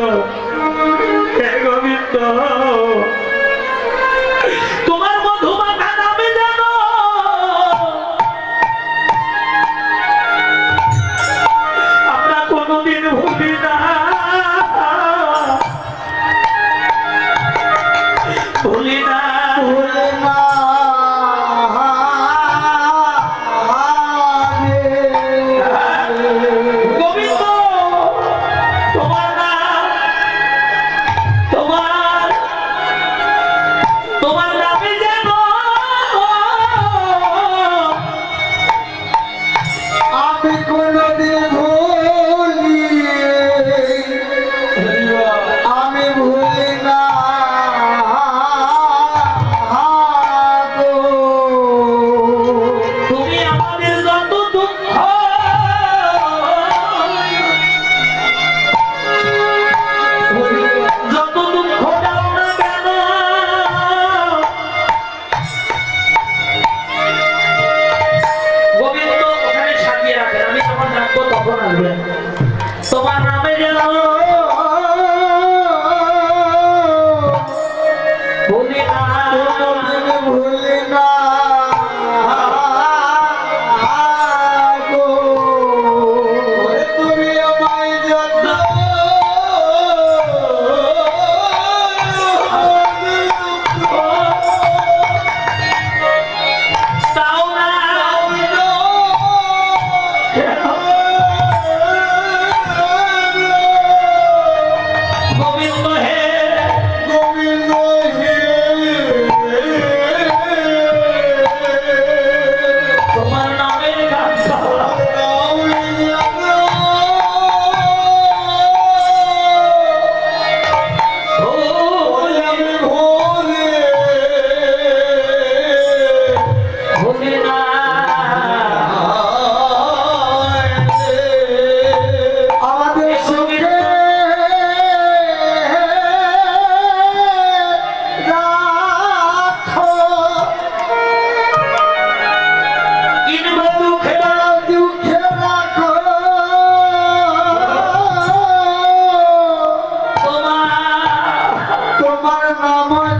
하나님께서 নামাজ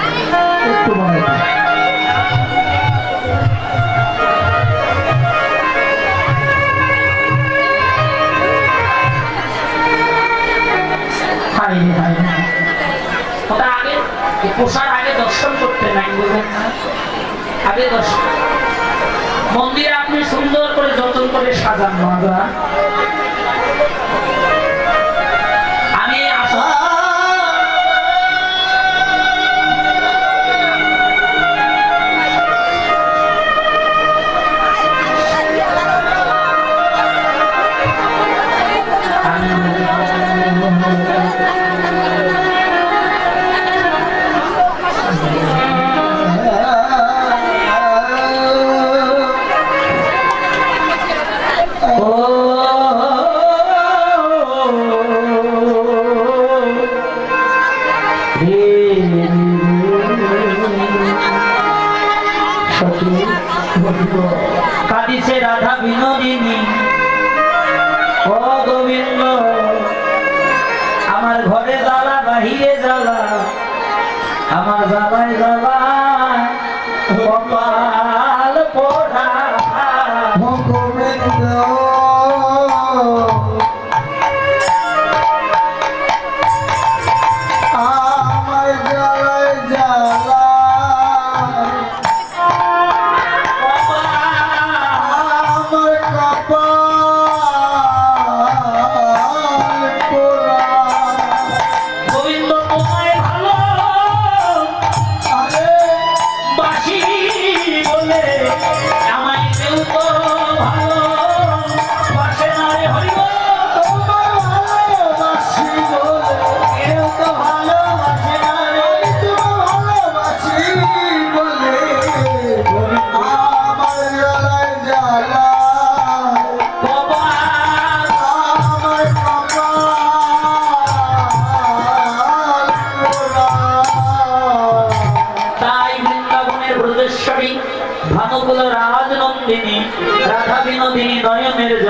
প্রবণতা ওটা আগে দর্শন করতেন আমি বলবেন দর্শন মন্দির আপনি সুন্দর করে যতন করে সাজান মাদা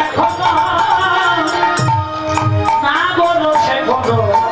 এখন না বলো সে বলো।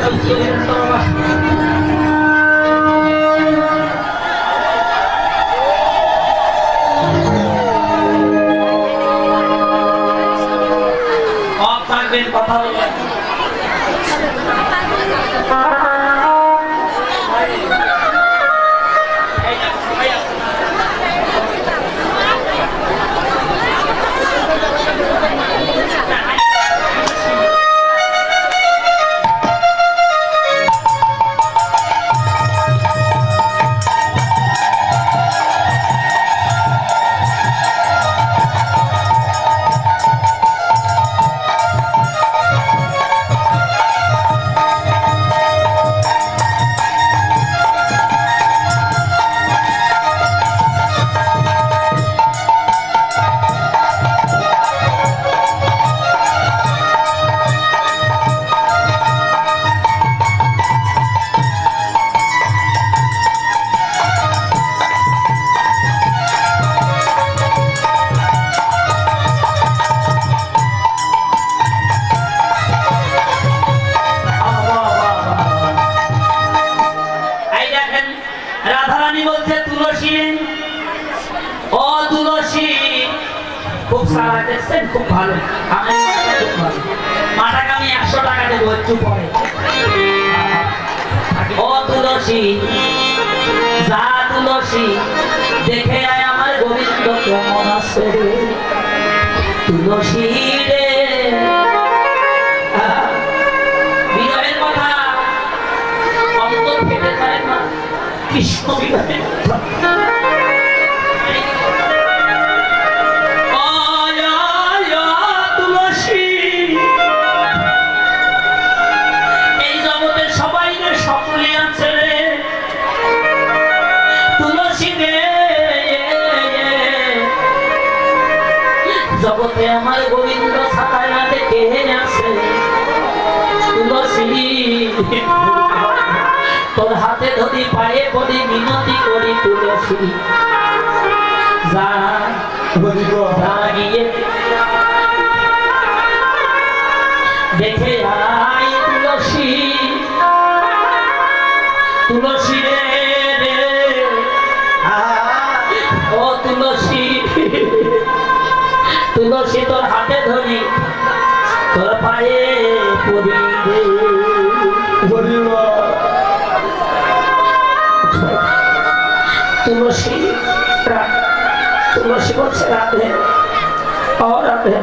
I'm to the car. সারা দেখছেন খুব ভালো। আমি আমি একশো টাকা দেবো একটু পরে। ও তুলসী যা তুলসী দেখে আয় আমার গোবিন্দ কেমন আছে। তুলসী রে। বিরহের কথা অন্তর ফেটে যায় না। কৃষ্ণ বিরহে আয়, তোর হাতে ধরি পায়ে পড়ি মিনতি করি তুলসী। যা যা গিয়ে বলছে রাধে ও রাধে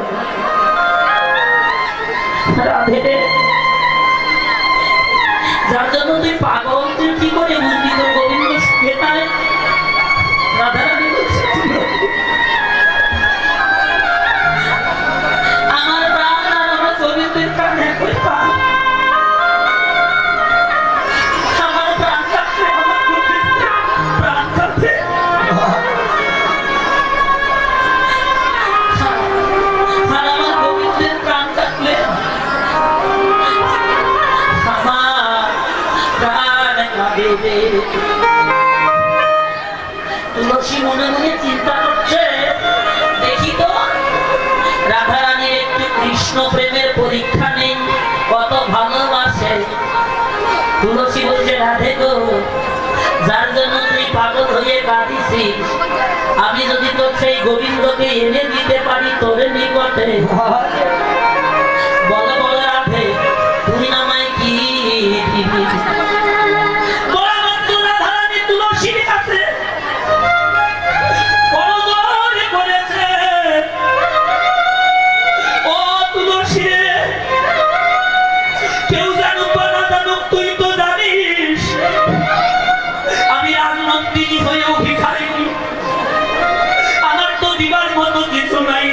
তুলসী বলছে রাধে গো যার জন্য তুই পাগল হয়ে কাঁদিছিস আমি যদি তোর সেই গোবিন্দকে এনে দিতে পারি তোরে নিকটে। দিবার মতো কিছু নাই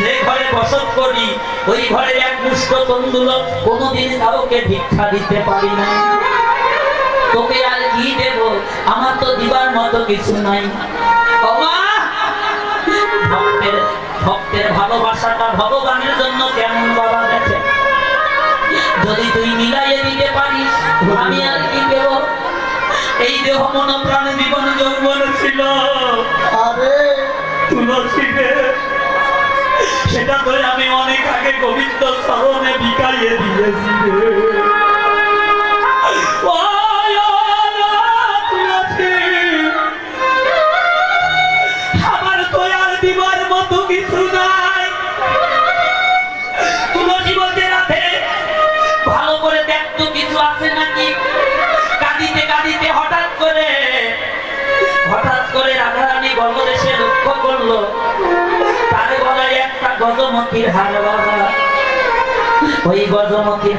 যে ঘরে বসত করি, ওই ঘরে এক মুষ্ট তন্দুল কোনোদিন কাউকে ভিক্ষা দিতে পারি না। তোকে আর কি দেব? আমার তো দিবার মতো কিছু নাই। ভক্তের ভক্তের ভালোবাসাটা ভগবানের জন্য কেমন বাবা গেছে যদি তুই মিলাইয়ে দিতে পারিস, আমি আর কি এই দেহ মন প্রাণ জীবন যৌবন ছিল। আরে। তুলসীকে সেটা করে আমি অনেক আগে গোবিন্দ স্মরণে বিকাইয়ে দিয়েছি রাধারানী গঙ্গদেশে লক্ষ্য করল। তার গলায় একটা গজমতির হার বাবা ওই গজমতির গজমতির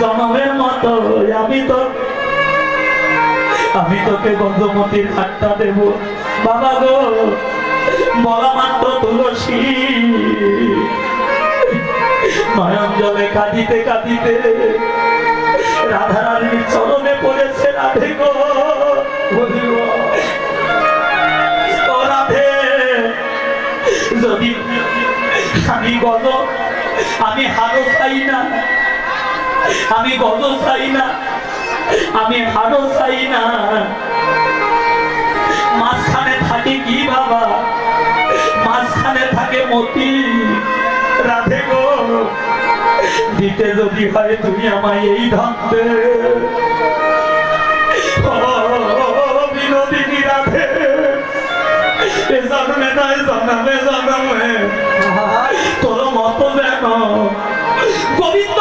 জনমের মতো আমি তো। আমি তোকে গন্ধমতির হাতটা দেব। বাবা গো বলা মাত্র তুলসী। নয়ন জলে কাঁদিতে কাঁদিতে রাধারানীর চরণে পড়েছে রাধে গো রাধে, যদি আমি গজ আমি হারো চাই না আমি গজ চাই না। আমি হারো চাই না। মাঝখানে থাকে কি বাবা? মাঝখানে থাকে মতি। রাধে গো দিতে যদি হয় তুমি আমায় এই ধন দে। ও, বিনোদিনী রাধে। তোর মতো যেন গোবিন্দ